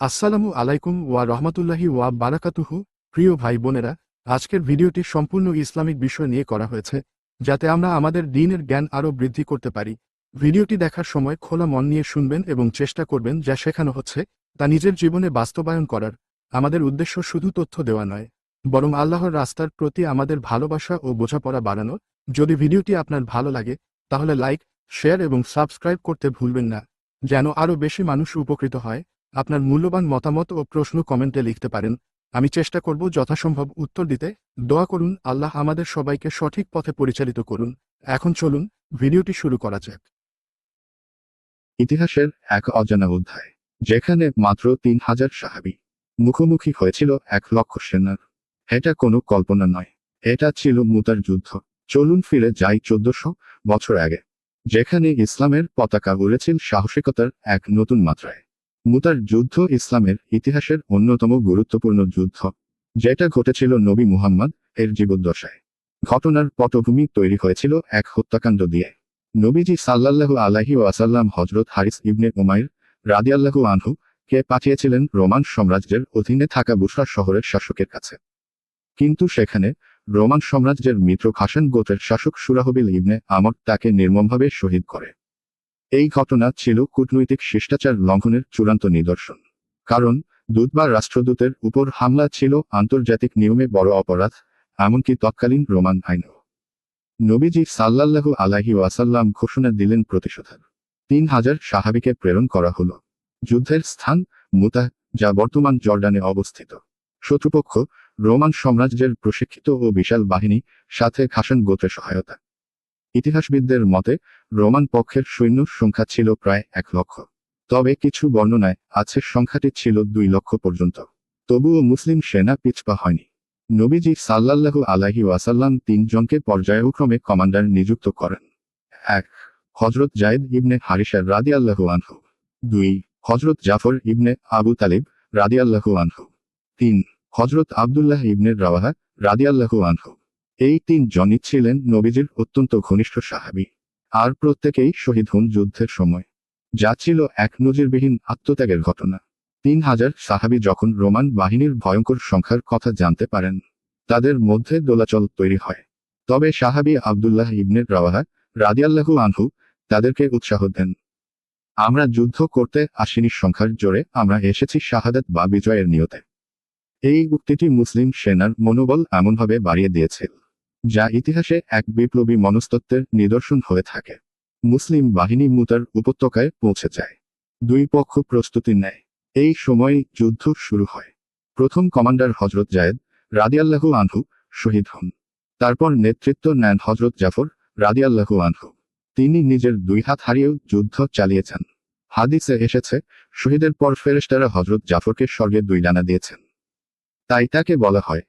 আসসালামু আলাইকুম ওয়া রহমতুল্লাহি ওয়া বারাকাতুহু, প্রিয় ভাই বোনেরা, আজকের ভিডিওটি সম্পূর্ণ ইসলামিক বিষয় নিয়ে করা হয়েছে, যাতে আমরা আমাদের দিনের জ্ঞান আরও বৃদ্ধি করতে পারি। ভিডিওটি দেখার সময় খোলা মন নিয়ে শুনবেন এবং চেষ্টা করবেন যা শেখানো হচ্ছে, তা নিজের জীবনে বাস্তবায়ন করার। আমাদের উদ্দেশ্য শুধু তথ্য দেওয়া নয়, বরং আল্লাহর রাস্তার প্রতি আমাদের ভালোবাসা ও বোঝাপড়া বাড়ানো। যদি ভিডিওটি আপনার ভালো লাগে, তাহলে লাইক, শেয়ার এবং সাবস্ক্রাইব করতে ভুলবেন না, যেন আরও বেশি মানুষ উপকৃত হয়। আপনার মূল্যবান মতামত ও প্রশ্ন কমেন্টে লিখতে পারেন। আমি চেষ্টা করব যথাসম্ভব উত্তর দিতে। দোয়া করুন, আল্লাহ আমাদের সবাইকে সঠিক পথে পরিচালিত করুন। এখন চলুন, ভিডিওটি শুরু করা যাক। ইতিহাসের এক অজানা অধ্যায়, যেখানে মাত্র তিন হাজার সাহাবি মুখোমুখি হয়েছিল এক লক্ষ সেনার। এটা কোনো কল্পনা নয়। এটা ছিল মুতার যুদ্ধ। চলুন ফিরে যাই চোদ্দশো বছর আগে, যেখানে ইসলামের পতাকা উড়েছিল সাহসিকতার এক নতুন মাত্রায়। মুতার যুদ্ধ ইসলামের ইতিহাসের অন্যতম গুরুত্বপূর্ণ যুদ্ধ, যেটা ঘটেছিল নবী মুহাম্মদ এর জীবদ্দশায়। ঘটনার পটভূমি তৈরি হয়েছিল এক হত্যাকাণ্ড দিয়ে। নবীজি সাল্লাল্লাহু আলাহি ওয়াসাল্লাম হজরত হারিস ইবনে উমাইর রাদিয়াল্লাহু আনহু কে পাঠিয়েছিলেন রোমান সাম্রাজ্যের অধীনে থাকা বুসরা শহরের শাসকের কাছে। কিন্তু সেখানে রোমান সাম্রাজ্যের মিত্র খাসান গোত্রের শাসক সুরাহবিল ইবনে আমর তাকে নির্মমভাবে শহীদ করে। এই ঘটনা ছিল কূটনৈতিক শিষ্টাচার লঙ্ঘনের চূড়ান্ত নিদর্শন। কারণ, দূত বা রাষ্ট্রদূতের উপর হামলা ছিল আন্তর্জাতিক নিয়মে বড় অপরাধ, এমনকি তৎকালীন রোমান আইনও। নবীজি সাল্লাল্লাহু আলাহি ওয়াসাল্লাম ঘোষণা দিলেন প্রতিশোধার। তিন হাজার সাহাবিকে প্রেরণ করা হলো। যুদ্ধের স্থান মুতা যা বর্তমান জর্ডানে অবস্থিত। শত্রুপক্ষ, রোমান সাম্রাজ্যের প্রশিক্ষিত ও বিশাল বাহিনী, সাথে খাসান গোত্রের সহায়তা। ইতিহাসবিদদের মতে, রোমান পক্ষের সৈন্য সংখ্যা ছিল প্রায় এক লক্ষ। তবে কিছু বর্ণনায় আছে সংখ্যাটি ছিল দুই লক্ষ পর্যন্ত। তবুও মুসলিম সেনা পিছপা হয়নি। নবীজি সাল্লাল্লাহু আলাহি ওয়াসাল্লাম তিনজনকে পর্যায়ক্রমে কমান্ডার নিযুক্ত করেন। এক হজরত জায়েদ ইবনে হারিসা রাদিয়াল্লাহু আনহু। দুই হজরত জাফর ইবনে আবু তালিব রাদি রাদিয়াল্লাহু আনহু। তিন হজরত আবদুল্লাহ ইবনে রাওয়াহা রাদিয়াল্লাহু আনহু। এই তিন জনই ছিলেন নবীজির অত্যন্ত ঘনিষ্ঠ সাহাবী, আর প্রত্যেকেই শহীদ হন যুদ্ধের সময়। যা ছিল এক নজিরবিহীন আত্মত্যাগের ঘটনা। তিন হাজার সাহাবি যখন রোমান বাহিনীর ভয়ঙ্কর সংখ্যার কথা জানতে পারেন, তাদের মধ্যে দোলাচল তৈরি হয়। তবে সাহাবি আবদুল্লাহ ইবনে রাওয়াহা রাদিয়াল্লাহু আনহু তাদেরকে উৎসাহ দেন, আমরা যুদ্ধ করতে আসিনি সংখ্যার জোরে, আমরা এসেছি শাহাদাত বা বিজয়ের নিয়তে। এই উক্তিটি মুসলিম সেনার মনোবল এমনভাবে বাড়িয়ে দিয়েছিল যা ইতিহাসে এক বিপ্লবী মনস্তত্ত্বের নিদর্শন হয়ে থাকে। মুসলিম বাহিনী মুতার উপত্যকায় পৌঁছে যায়। দুই পক্ষ প্রস্তুতি নেয়। এই সময় যুদ্ধ শুরু হয়। প্রথম কমান্ডার হজরত জায়েদ রাদিয়াল্লাহু আনহু শহীদ হন। তারপর নেতৃত্ব নেন হজরত জাফর রাদিয়াল্লাহু আনহু। তিনি নিজের দুই হাত হারিয়েও যুদ্ধ চালিয়েছেন। হাদিসে এসেছে, শহীদের পর ফেরেশতারা হজরত জাফরকে স্বর্গে দুই ডানা দিয়েছেন। তাই তাকে বলা হয়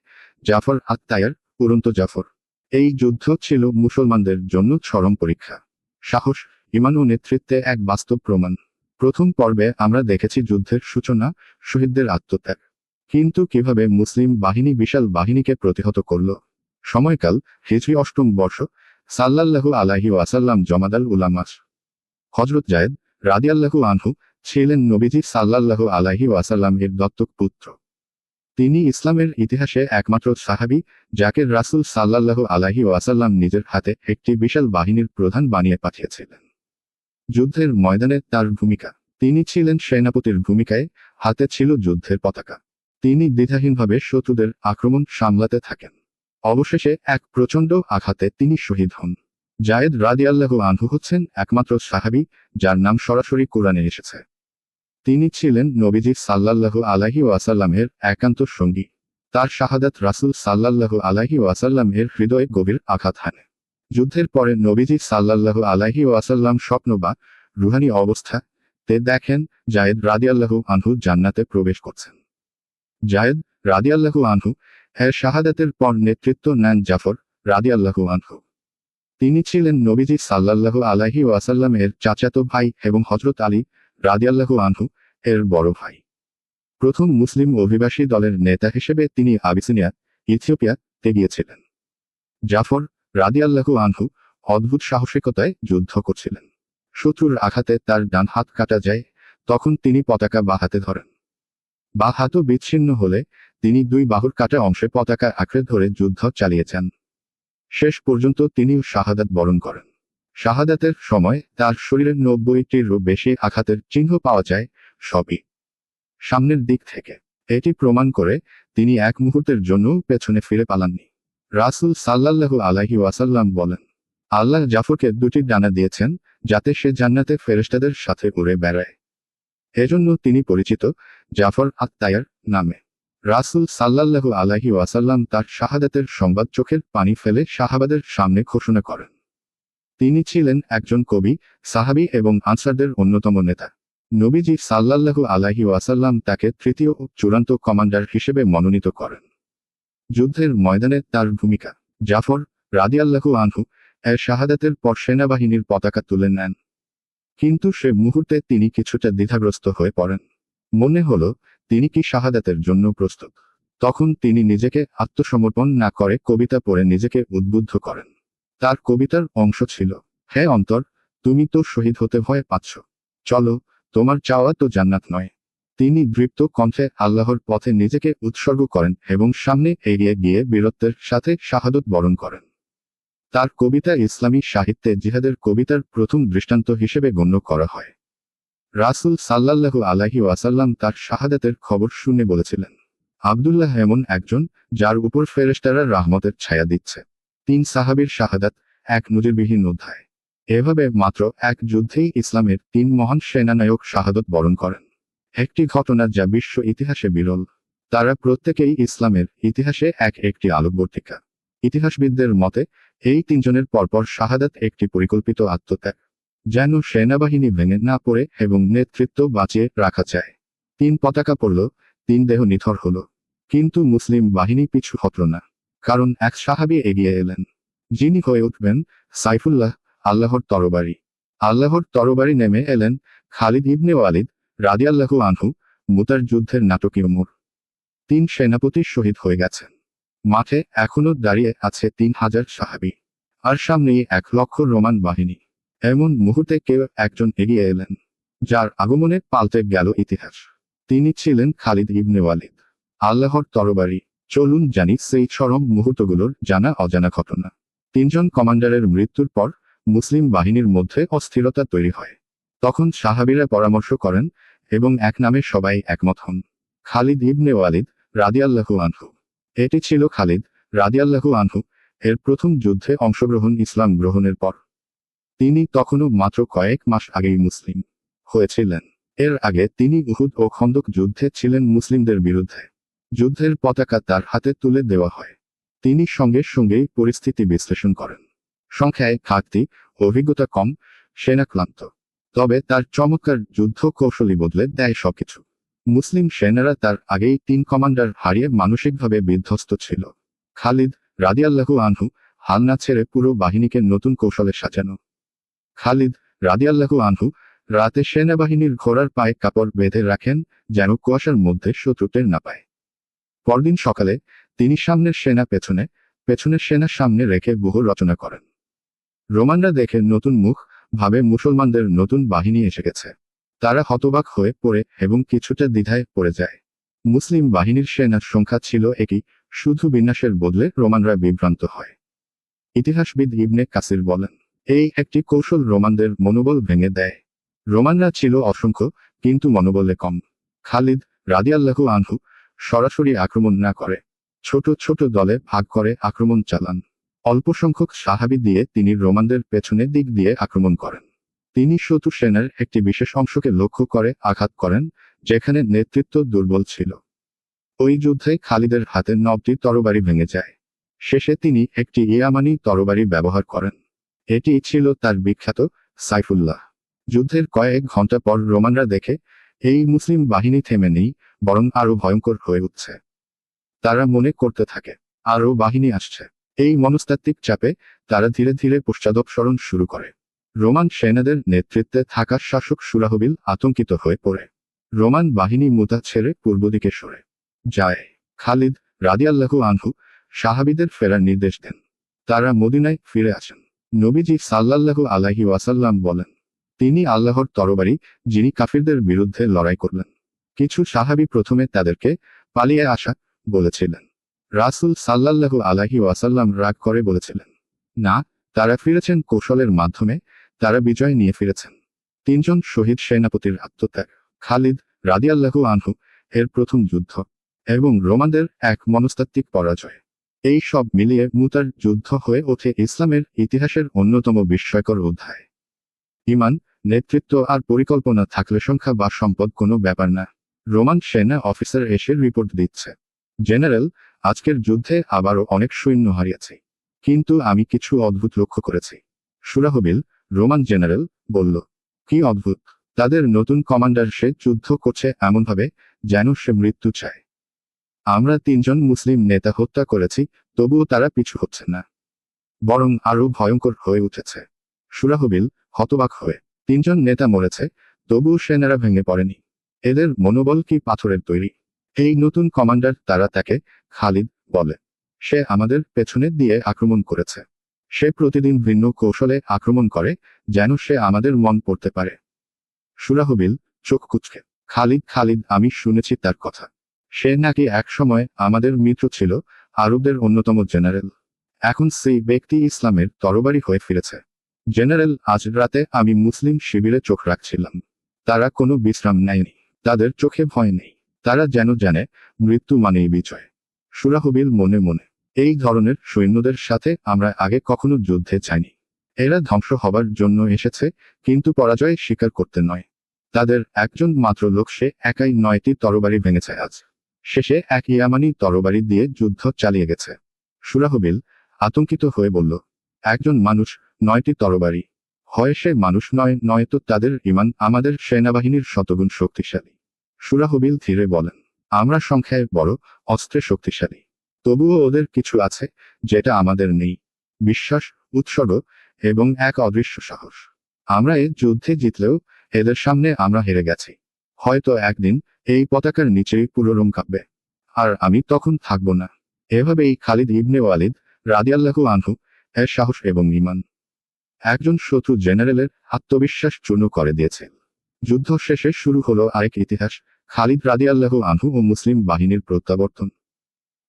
জাফর আত্মায়ার উড়ন্ত জাফর। এই যুদ্ধ ছিল মুসলমানদের জন্য চরম পরীক্ষা। সাহস, ইমান ও নেতৃত্বে এক বাস্তব প্রমাণ। প্রথম পর্বে আমরা দেখেছি যুদ্ধের সূচনা, শহীদদের আত্মত্যাগ। কিন্তু কীভাবে মুসলিম বাহিনী বিশাল বাহিনীকে প্রতিহত করল? সময়কাল, হিজরি অষ্টম বর্ষ, সাল্লাল্লাহু আলাহি ওয়াসাল্লাম জমাদাল উলামাস হজরত জায়েদ রাদিয়াল্লাহু আনহু ছিলেন নবীজি সাল্লাল্লাহু আলাহি ওয়াসাল্লাম এর দত্তক পুত্র। তিনি ইসলামের ইতিহাসে একমাত্র সাহাবি, যাকে রাসূল সাল্লাল্লাহু আলাহি ওয়াসাল্লাম নিজের হাতে একটি বিশাল বাহিনীর প্রধান বানিয়ে পাঠিয়েছিলেন। যুদ্ধের ময়দানে তার ভূমিকা। তিনি ছিলেন সেনাপতির ভূমিকায়, হাতে ছিল যুদ্ধের পতাকা। তিনি দ্বিধাহীনভাবে শত্রুদের আক্রমণ সামলাতে থাকেন। অবশেষে এক প্রচণ্ড আঘাতে তিনি শহীদ হন। জায়েদ রাদিয়াল্লাহু আনহু হচ্ছেন একমাত্র সাহাবি, যার নাম সরাসরি কোরআনে এসেছে। তিনি ছিলেন নবীজি সাল্লাল্লাহু আলাহি ওয়াসাল্লামের একান্ত সঙ্গী। তার শাহাদাত রাসূল সাল্লাল্লাহু আলাহি ওয়াসাল্লামের হৃদয়ে গভীর আঘাত হানে। যুদ্ধের পরে নবীজি সাল্লাল্লাহু আলাহি ওয়াসাল্লাম স্বপ্ন বা রুহানি অবস্থা তে দেখেন জায়েদ রাদিয়াল্লাহু আনহু জান্নাতে প্রবেশ করছেন। জায়েদ রাদিয়াল্লাহু আনহু এর শাহাদাতের পর নেতৃত্ব নেন জাফর রাদিয়াল্লাহু আনহু। তিনি ছিলেন নবীজি সাল্লাল্লাহু আলাহি ওয়াসাল্লাম এর চাচাতো ভাই এবং হজরত আলী রাদিয়াল্লাহু আনহু, এর বড় ভাই। প্রথম মুসলিম অভিবাসী দলের নেতা হিসেবে তিনি আবিসিনিয়া, ইথিওপিয়া তে গিয়েছিলেন। জাফর রাদিয়াল্লাহু আনহু অদ্ভুত সাহসিকতায় যুদ্ধ করছিলেন। শত্রুর আঘাতে তার ডান হাত কাটা যায়, তখন তিনি পতাকা বা হাতে ধরেন। বা হাতও বিচ্ছিন্ন হলে তিনি দুই বাহুর কাটা অংশে পতাকা আঁকড়ে ধরে যুদ্ধ চালিয়েছেন শেষ পর্যন্ত তিনিও শাহাদাত বরণ করেন। শাহাদাতের সময় তার শরীরের নব্বইটিরও বেশি আঘাতের চিহ্ন পাওয়া যায় সবই। সামনের দিক থেকে। এটি প্রমাণ করে তিনি এক মুহূর্তের জন্য পেছনে ফিরে পালাননি। রাসূল সাল্লাল্লাহু আলাইহি ওয়াসাল্লাম বলেন, আল্লাহ জাফরকে দুটি ডানা দিয়েছেন যাতে সে জান্নাতে ফেরেশতাদের সাথে উড়ে বেড়ায়। এজন্য তিনি পরিচিত জাফর আত্মায়ার নামে। রাসূল সাল্লাল্লাহু আলাহি ওয়াসাল্লাম তার শাহাদাতের সংবাদ চোখের পানি ফেলে শাহাবাদের সামনে ঘোষণা করেন। তিনি ছিলেন একজন কবি, সাহাবী এবং আনসারদের অন্যতম নেতা। নবীজি সাল্লাল্লাহু আলাইহি ওয়াসাল্লাম তাকে তৃতীয় ও চূড়ান্ত কমান্ডার হিসেবে মনোনীত করেন। যুদ্ধের ময়দানে তার ভূমিকা, জাফর রাদিয়াল্লাহু আনহু, এর শাহাদাতের পর সেনাবাহিনীর পতাকা তুলে নেন। কিন্তু সে মুহূর্তে তিনি কিছুটা দ্বিধাগ্রস্ত হয়ে পড়েন। মনে হল, তিনি কি শাহাদাতের জন্য প্রস্তুত? তখন তিনি নিজেকে আত্মসমর্পণ না করে কবিতা পড়ে নিজেকে উদ্বুদ্ধ করেন। তার কবিতার অংশ ছিল। হে অন্তর, তুমি তো শহীদ হতে ভয় পাচ্ছ। চলো, তোমার চাওয়া তো জান্নাত নয়। তিনি দৃপ্ত কণ্ঠে আল্লাহর পথে নিজেকে উৎসর্গ করেন এবং সামনে এগিয়ে গিয়ে বীরত্বের সাথে শাহাদত বরণ করেন। তার কবিতা ইসলামী সাহিত্যে জিহাদের কবিতার প্রথম দৃষ্টান্ত হিসেবে গণ্য করা হয়। রাসূল সাল্লাল্লাহু আলাইহি ওয়াসাল্লাম তার শাহাদাতের খবর শুনে বলেছিলেন, আব্দুল্লাহ এমন একজন যার উপর ফেরেশতারা রাহমতের ছায়া দিচ্ছে। তিন সাহাবীর শাহাদাত, এক নজিরবিহীন অধ্যায়। এভাবে মাত্র এক যুদ্ধেই ইসলামের তিন মহান সেনানায়ক শাহাদত বরণ করেন। একটি ঘটনা যা বিশ্ব ইতিহাসে বিরল। তারা প্রত্যেকেই ইসলামের ইতিহাসে এক একটি আলোকবর্তিকা। ইতিহাসবিদদের মতে, এই তিনজনের পরপর শাহাদাত একটি পরিকল্পিত আত্মত্যাগ, যেন সেনাবাহিনী ভেঙে না পড়ে এবং নেতৃত্ব বাঁচিয়ে রাখা যায়। তিন পতাকা পড়ল, তিন দেহ নিথর হল। কিন্তু মুসলিম বাহিনী পিছু হটল না। কারণ এক সাহাবি এগিয়ে এলেন। যিনি হয়ে উঠবেন সাইফুল্লাহ, আল্লাহর তরবারি। আল্লাহর তরবারি নেমে এলেন খালিদ ইবনে ওয়ালিদ রাদিয়াল্লাহু আনহু, মুতার যুদ্ধের নাটকীয় মোড় তিন সেনাপতি শহীদ হয়ে গেছেন। মাঠে এখনও দাঁড়িয়ে আছে তিন হাজার সাহাবি। আর সামনেই এক লক্ষ রোমান বাহিনী। এমন মুহূর্তে কেউ একজন এগিয়ে এলেন, যার আগমনে পাল্টে গেল ইতিহাস। তিনি ছিলেন খালিদ ইবনে ওয়ালিদ, আল্লাহর তরবারি। চলুন জানি সেই চরম মুহূর্তগুলোর জানা অজানা ঘটনা। তিনজন কমান্ডারের মৃত্যুর পর মুসলিম বাহিনীর মধ্যে অস্থিরতা তৈরি হয়। তখন সাহাবিরা পরামর্শ করেন এবং এক নামে সবাই একমত হন। খালিদ ইবনে ওয়ালিদ রাদিয়াল্লাহু আনহু। এটি ছিল খালিদ রাদিয়াল্লাহু আনহু এর প্রথম যুদ্ধে অংশগ্রহণ ইসলাম গ্রহণের পর। তিনি তখনও মাত্র কয়েক মাস আগেই মুসলিম হয়েছিলেন। এর আগে তিনি উহুদ ও খন্দক যুদ্ধে ছিলেন মুসলিমদের বিরুদ্ধে। যুদ্ধের পতাকা তার হাতে তুলে দেওয়া হয়। তিনি সঙ্গে সঙ্গেই পরিস্থিতি বিশ্লেষণ করেন। সংখ্যায় ঘাটতি, অভিজ্ঞতা কম, সেনা ক্লান্ত। তবে তার চমৎকার যুদ্ধ কৌশলী বদলে দেয় সবকিছু। মুসলিম সেনারা তার আগেই তিন কমান্ডার হারিয়ে মানসিকভাবে বিধ্বস্ত ছিল। খালিদ রাদিয়াল্লাহু আনহু হাল না ছেড়ে পুরো বাহিনীকে নতুন কৌশলে সাজানো। খালিদ রাদিয়াল্লাহু আনহু রাতে সেনাবাহিনীর ঘোড়ার পায়ে কাপড় বেঁধে রাখেন যেন কুয়াশার মধ্যে শত্রু টের না পায়। পরদিন সকালে তিনি সামনের সেনা পেছনে, পেছনের সেনা সামনে রেখে বহু রচনা করেন। রোমানরা দেখে নতুন মুখ ভাবে মুসলমানদের নতুন বাহিনী এসে গেছে। তারা হতবাক হয়ে পড়ে এবং কিছুটা দ্বিধায় পড়ে যায়। মুসলিম বাহিনীর সেনার সংখ্যা ছিল একই, শুধু বিন্যাসের বদলে রোমানরা বিভ্রান্ত হয়। ইতিহাসবিদ ইবনে কাসির বলেন, এই একটি কৌশল রোমানদের মনোবল ভেঙে দেয়। রোমানরা ছিল অসংখ্য, কিন্তু মনোবলে কম। খালিদ রাদিয়াল্লাহু আনহু সরাসরি আক্রমণ না করে। ছোট ছোট দলে ভাগ করে আক্রমণ চালান। অল্প সংখ্যক সাহাবি দিয়ে তিনি রোমানদের পেছনের দিক দিয়ে আক্রমণ করেন। তিনি শত্রু সেনার একটি বিশেষ অংশকে লক্ষ্য করে আঘাত করেন, যেখানে নেতৃত্ব দুর্বল ছিল। ওই যুদ্ধে খালিদের হাতে নবটি তরবারি ভেঙে যায়। শেষে তিনি একটি ইয়ামানি তরবারি ব্যবহার করেন। এটি ছিল তার বিখ্যাত সাইফুল্লাহ। যুদ্ধের কয়েক ঘণ্টা পর রোমানরা দেখে এই মুসলিম বাহিনী থেমে নেই, বরং আরও ভয়ঙ্কর হয়ে উঠছে। তারা মনে করতে থাকে আরও বাহিনী আসছে। এই মনস্তাত্ত্বিক চাপে তারা ধীরে ধীরে পশ্চাদপসরণ শুরু করে। রোমান সেনাদের নেতৃত্বে থাকা শাসক সুরাহবিল আতঙ্কিত হয়ে পড়ে। রোমান বাহিনী মুতা ছেড়ে পূর্ব দিকে সরে যায়। খালিদ রাদিয়াল্লাহু আনহু সাহাবিদের ফেরার নির্দেশ দেন। তারা মদিনায় ফিরে আসেন। নবীজি সাল্লাল্লাহু আলাইহি ওয়াসাল্লাম বলেন তিনি আল্লাহর তরবারি, যিনি কাফিরদের বিরুদ্ধে লড়াই করলেন। কিছু সাহাবি প্রথমে তাদেরকে পালিয়ে আসা বলেছিলেন। রাসূল সাল্লাল্লাহু আলাইহি ওয়াসাল্লাম রাগ করে বলেছিলেন, না, তারা ফিরেছেন কৌশলের মাধ্যমে, তারা বিজয় নিয়ে ফিরেছেন। তিনজন শহীদ সেনাপতির আত্মত্যাগ, খালিদ রাদিয়াল্লাহু আনহু, এর প্রথম যুদ্ধ, এবং রোমানদের এক মনস্তাত্ত্বিক পরাজয়। এই সব মিলিয়ে মুতার যুদ্ধ হয়ে ওঠে ইসলামের ইতিহাসের অন্যতম বিস্ময়কর অধ্যায়। ইমান নেতৃত্ব আর পরিকল্পনা থাকলে সংখ্যা বা সম্পদ কোনো ব্যাপার না। রোমান সেনা অফিসার এসে রিপোর্ট দিচ্ছে। জেনারেল, আজকের যুদ্ধে আবারও অনেক সৈন্য হারিয়েছে। কিন্তু আমি কিছু অদ্ভুত লক্ষ্য করেছি। সুরাহবিল, রোমান জেনারেল, বলল, কি অদ্ভুত! তাদের নতুন কমান্ডার সে যুদ্ধ করছে এমনভাবে যেন সে মৃত্যু চায়। আমরা তিনজন মুসলিম নেতা হত্যা করেছি, তবুও তারা পিছু হচ্ছে না। বরং আরও ভয়ঙ্কর হয়ে উঠেছে। সুরাহবিল হতবাক হয়ে তিনজন নেতা মরেছে, তবুও সেনারা ভেঙে পড়েনি। এদের মনোবল কি পাথরের তৈরি? এই নতুন কমান্ডার তারা তাকে খালিদ বলে। সে আমাদের পেছনে দিয়ে আক্রমণ করেছে। সে প্রতিদিন ভিন্ন কৌশলে আক্রমণ করে, যেন সে আমাদের মন পড়তে পারে। সুরাহবিল চোখ কুচকে। খালিদ খালিদ, আমি শুনেছি তার কথা। সে নাকি একসময় আমাদের মিত্র ছিল, আরবদের অন্যতম জেনারেল। এখন সেই ব্যক্তি ইসলামের তরবারি হয়ে ফিরেছে। জেনারেল, আজ রাতে আমি মুসলিম শিবিরে চোখ রাখছিলাম। তারা কোনো বিশ্রাম নেয়নি। তাদের চোখে ভয় নেই। তারা যেন জানে, মৃত্যু মানেই বিজয়। সুরাহবিল মনে মনে, এই ধরনের সৈন্যদের সাথে আমরা আগে কখনো যুদ্ধে যাইনি। এরা ধ্বংস হবার জন্য এসেছে, কিন্তু পরাজয় স্বীকার করতে নয়। তাদের একজন মাত্র লোক, সে একাই নয়টি তরবারি ভেঙেছে আজ। শেষে এক ইয়ামানি তরবারি দিয়ে যুদ্ধ চালিয়ে গেছে। সুরাহবিল আতঙ্কিত হয়ে বলল, একজন মানুষ নয়টি তরবারি। হয় সে মানুষ নয়, নয়তো তাদের ইমান আমাদের সেনাবাহিনীর শতগুণ শক্তিশালী। সুরাহবিল ধীরে বলেন, আমরা সংখ্যায় বড়, অস্ত্রে শক্তিশালী। তবুও ওদের কিছু আছে, যেটা আমাদের নেই। বিশ্বাস, উৎসর্গ এবং এক অদৃশ্য সাহস। আমরা এ যুদ্ধে জিতলেও এদের সামনে আমরা হেরে গেছি। হয়তো একদিন এই পতাকার নিচেই পুরো কাঁপবে। আর আমি তখন থাকব না। এভাবেই খালিদ ইবনে ওয়ালিদ রাদিয়াল্লাহু আনহু এর সাহস এবং ইমান একজন শত্রু জেনারেলের আত্মবিশ্বাস চূর্ণ করে দিয়েছে। যুদ্ধ শেষে শুরু হলো আরেক ইতিহাস, খালিদ রাদিয়াল্লাহু আনহু ও মুসলিম বাহিনীর প্রত্যাবর্তন।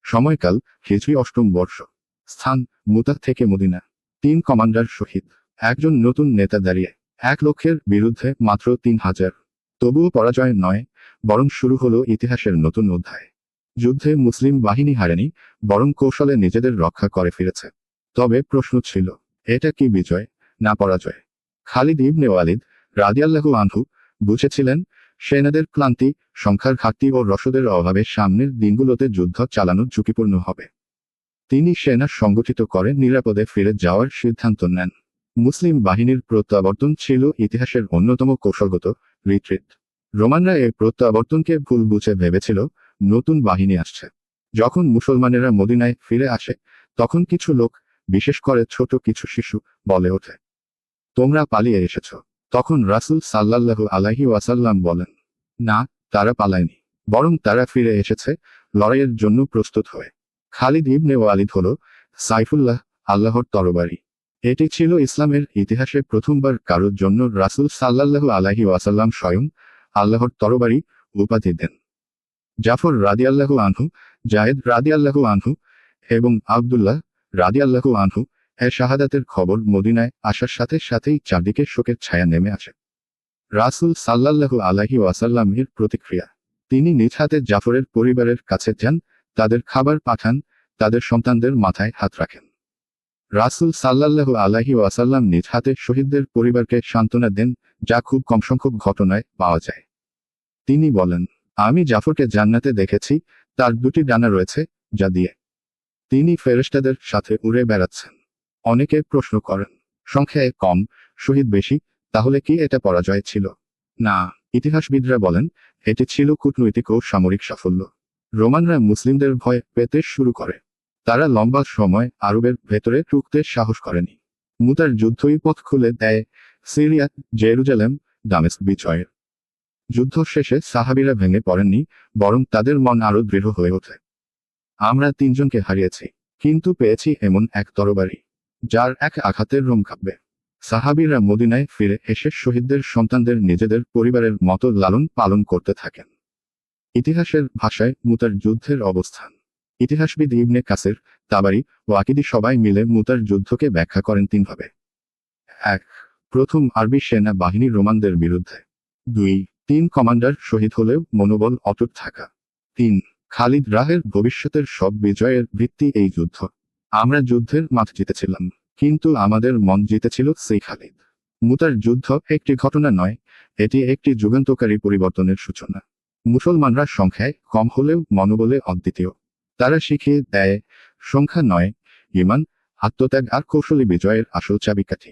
সময়কাল, হিজরি অষ্টম বর্ষ। স্থান মুতা থেকে মদিনা। তিন কমান্ডার শহীদ। একজন নতুন নেতা দাঁড়িয়ে। এক লক্ষের বিরুদ্ধে মাত্র তিন হাজার। তবুও পরাজয় নয়, বরং শুরু হলো ইতিহাসের নতুন অধ্যায়। যুদ্ধে মুসলিম বাহিনী হারেনি, বরং কৌশলে নিজেদের রক্ষা করে ফিরেছে। তবে প্রশ্ন ছিল, এটা কি বিজয়? না পরাজয়। খালিদ ইবনে ওয়ালিদ রাদিয়াল্লাহু আনহু বুঝেছিলেন, সেনাদের ক্লান্তি, সংখ্যার ঘাটতি ও রসদের অভাবে সামনের দিনগুলোতে যুদ্ধ চালানো ঝুঁকিপূর্ণ হবে। তিনি সেনা সংগঠিত করে নিরাপদে ফিরে যাওয়ার সিদ্ধান্ত নেন। মুসলিম বাহিনীর প্রত্যাবর্তন ছিল ইতিহাসের অন্যতম কৌশলগত রিট্রিট। রোমানরা এই প্রত্যাবর্তনকে ভুল বুঝে ভেবেছিল, নতুন বাহিনী আসছে। যখন মুসলমানেরা মদিনায় ফিরে আসে, তখন কিছু লোক, বিশেষ করে ছোট কিছু শিশু, বলে ওঠে। তোমরা পালিয়ে এসেছ। তখন রাসূল সাল্লাল্লাহু আলাইহি ওয়াসাল্লাম বলেন, না, তারা পালায়নি। বরং তারা ফিরে এসেছে, লড়াইয়ের জন্য প্রস্তুত হয়ে। খালিদ ইবনে ওয়ালিদ হল সাইফুল্লাহ আল্লাহর তরবারি। এটি ছিল ইসলামের ইতিহাসে প্রথমবার কারোর জন্য রাসূল সাল্লাল্লাহু আলাহি ওয়াসাল্লাম স্বয়ং আল্লাহর তরবারি উপাধি দেন। জাফর রাদিয়াল্লাহু আনহু, জায়েদ রাদিয়াল্লাহু আনহু এবং আবদুল্লাহ রাদিয়াল্লাহু আনহু এর শাহাদাতের খবর মদিনায় আসার সাথে সাথেই চারদিকে শোকের ছায়া নেমে আসে। রাসূল সাল্লাল্লাহু আলাইহি ওয়াসাল্লামের প্রতিক্রিয়া। তিনি নিজ হাতে জাফরের পরিবারের কাছে যান, তাদের খাবার পাঠান, তাদের সন্তানদের মাথায় হাত রাখেন। রাসূল সাল্লাল্লাহু আলাহি ওয়াসাল্লাম নিজ হাতে শহীদদের পরিবারকে সান্ত্বনা দেন, যা খুব কম সংখ্যক ঘটনায় পাওয়া যায়। তিনি বলেন, আমি জাফরকে জান্নাতে দেখেছি, তার দুটি ডানা রয়েছে, যা দিয়ে তিনি ফেরেশতাদের সাথে উড়ে বেড়াচ্ছেন। অনেকে প্রশ্ন করেন, সংখ্যায় কম, শহীদ বেশি, তাহলে কি এটা পরাজয় ছিল? না, ইতিহাসবিদরা বলেন, এটি ছিল কূটনৈতিক ও সামরিক সাফল্য। রোমানরা মুসলিমদের ভয় পেতে শুরু করে। তারা লম্বা সময় আরবের ভেতরে ঢুকতে সাহস করেনি। মুতার যুদ্ধই পথ খুলে দেয় সিরিয়া, জেরুজালেম, দামেস্ক বিজয়ের। যুদ্ধ শেষে সাহাবিরা ভেঙে পড়েননি, বরং তাদের মন আরও দৃঢ় হয়ে ওঠে। আমরা তিনজনকে হারিয়েছি, কিন্তু পেয়েছি এমন এক তরবারি। যার এক আঘাতের রোম কাঁপবে। সাহাবিরা মদিনায় ফিরে এসে শহীদদের সন্তানদের নিজেদের পরিবারের মতো লালন পালন করতে থাকেন। ইতিহাসের ভাষায় মুতার যুদ্ধের অবস্থান। ইতিহাসবিদ ইবনে কাসের, তাবারি ও আকিদি সবাই মিলে মুতার যুদ্ধকে ব্যাখ্যা করেন তিনভাবে। এক, প্রথম আরবি সেনা বাহিনী রোমানদের বিরুদ্ধে। দুই, তিন কমান্ডার শহীদ হলেও মনোবল অটুট থাকা। তিন, খালিদ রাহের ভবিষ্যতের সব বিজয়ের ভিত্তি এই যুদ্ধ। আমরা যুদ্ধের মাঠ জিতেছিলাম, কিন্তু আমাদের মন জিতেছিল সেই খালিদ। মুতার যুদ্ধ একটি ঘটনা নয়, এটি একটি যুগান্তকারী পরিবর্তনের সূচনা। মুসলমানরা সংখ্যায় কম হলেও মনোবলে অদ্বিতীয়। তারা শিখিয়ে দেয়, সংখ্যা নয় ইমান আত্মত্যাগ আর কৌশলী বিজয়ের আসল চাবিকাঠি।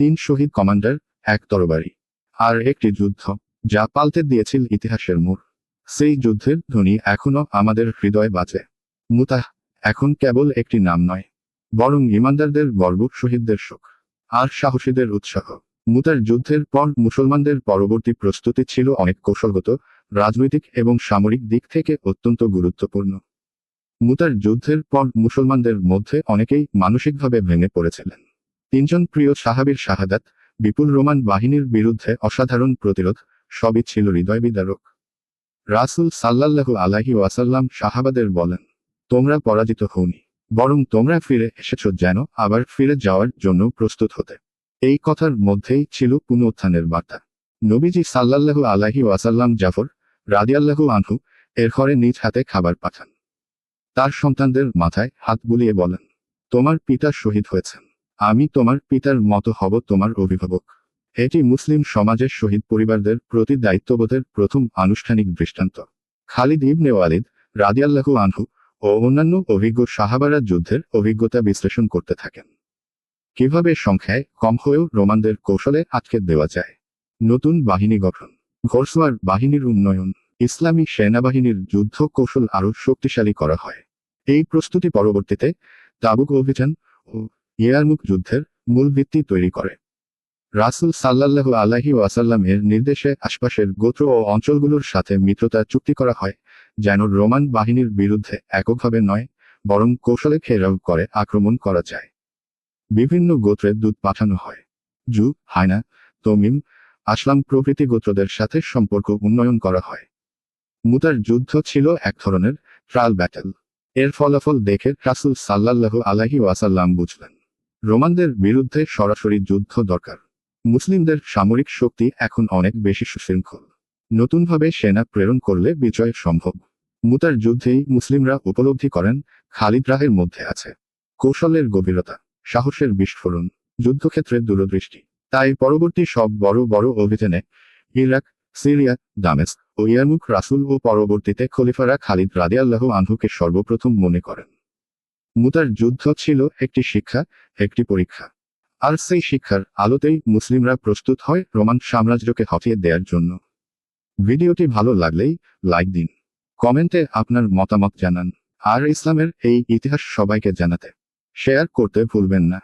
তিন শহীদ কমান্ডার, এক তরবারি। আর একটি যুদ্ধ, যা পাল্টে দিয়েছিল ইতিহাসের মোড়। সেই যুদ্ধের ধ্বনি এখনও আমাদের হৃদয়ে বাজে। মুতাহ এখন কেবল একটি নাম নয়, বরং ইমানদারদের গর্ব, শহীদদের শোক, আর সাহসীদের উৎসাহ। মুতার যুদ্ধের পর মুসলমানদের পরবর্তী প্রস্তুতি ছিল অনেক কৌশলগত, রাজনৈতিক এবং সামরিক দিক থেকে অত্যন্ত গুরুত্বপূর্ণ। মুতার যুদ্ধের পর মুসলমানদের মধ্যে অনেকেই মানসিকভাবে ভেঙে পড়েছিলেন। তিনজন প্রিয় সাহাবীর শাহাদাত, বিপুল রোমান বাহিনীর বিরুদ্ধে অসাধারণ প্রতিরোধ, সবই ছিল হৃদয় বিদারক রাসুল সাল্লাল্লাহু আলাহি ওয়াসাল্লাম সাহাবাদের বলেন তোমরা পরাজিত হওনি। বরং তোমরা ফিরে এসেছ যেন আবার ফিরে যাওয়ার জন্য প্রস্তুত হতে। এই কথার মধ্যেই ছিল পুনরুত্থানের বার্তা। নবীজি সাল্লাল্লাহু আলাহি ওয়াসাল্লাম জাফর রাদিয়াল্লাহু আনহু এর ঘরে নিজ হাতে খাবার পাঠান। তার সন্তানদের মাথায় হাত বুলিয়ে বলেন, তোমার পিতা শহীদ হয়েছেন। আমি তোমার পিতার মতো হব তোমার অভিভাবক। এটি মুসলিম সমাজের শহীদ পরিবারদের প্রতি দায়িত্ববোধের প্রথম আনুষ্ঠানিক দৃষ্টান্ত। খালিদ ইবনে ওয়ালিদ রাদিয়াল্লাহু আনহু ও অন্যান্য অভিজ্ঞ সাহাবারা যুদ্ধের অভিজ্ঞতা বিশ্লেষণ করতে থাকেন। কীভাবে সংখ্যায় কম হয়েও রোমানদের কৌশলে আটকে দেওয়া যায়? নতুন বাহিনী গঠন। ঘোরসোয়ার বাহিনীর উন্নয়ন। ইসলামী সেনাবাহিনীর যুদ্ধ কৌশল আরও শক্তিশালী করা হয়। এই প্রস্তুতি পরবর্তীতে তাবুক অভিযান ও ইয়ারমুখ যুদ্ধের মূল ভিত্তি তৈরি করে। রাসুল সাল্লাল্লাহু আলাহি ওয়াসাল্লাম এর নির্দেশে আশপাশের গোত্র ও অঞ্চলগুলোর সাথে মিত্রতা চুক্তি করা হয়। যেন রোমান বাহিনীর বিরুদ্ধে এককভাবে নয়, বরং কৌশলে ঘেরাও করে আক্রমণ করা যায়। বিভিন্ন গোত্রে দুধ পাঠানো হয়। জু, হায়না, তমিম, আসলাম প্রভৃতি গোত্রদের সাথে সম্পর্ক উন্নয়ন করা হয়। মুতার যুদ্ধ ছিল এক ধরনের ট্রায়াল ব্যাটেল। এর ফলাফল দেখে রাসুল সাল্লাল্লাহু আলাহি ওয়াসাল্লাম বুঝলেন, রোমানদের বিরুদ্ধে সরাসরি যুদ্ধ দরকার। মুসলিমদের সামরিক শক্তি এখন অনেক বেশি সুশৃঙ্খল। নতুনভাবে সেনা প্রেরণ করলে বিজয় সম্ভব। মুতার যুদ্ধেই মুসলিমরা উপলব্ধি করেন, খালিদ রাহের মধ্যে আছে। কৌশলের গভীরতা, সাহসের বিস্ফোরণ যুদ্ধক্ষেত্রে দূরদৃষ্টি। তাই পরবর্তী সব বড় বড় অভিযানে ইরাক, সিরিয়া দামেস ও ইয়ারমুখ রাসুল ও পরবর্তীতে খলিফারা খালিদ রাদিয়াল্লাহ আনহুকে সর্বপ্রথম মনে করেন। মুতার যুদ্ধ ছিল একটি শিক্ষা, একটি পরীক্ষা। আর সেই শিক্ষার আলোতেই মুসলিমরা প্রস্তুত হয় রোমান সাম্রাজ্যকে হটিয়ে দেওয়ার জন্য। ভিডিওটি ভালো লাগলেই লাইক দিন। কমেন্টে আপনার মতামত জানান। আর ইসলামের এই ইতিহাস সবাইকে জানাতে। শেয়ার করতে ভুলবেন না।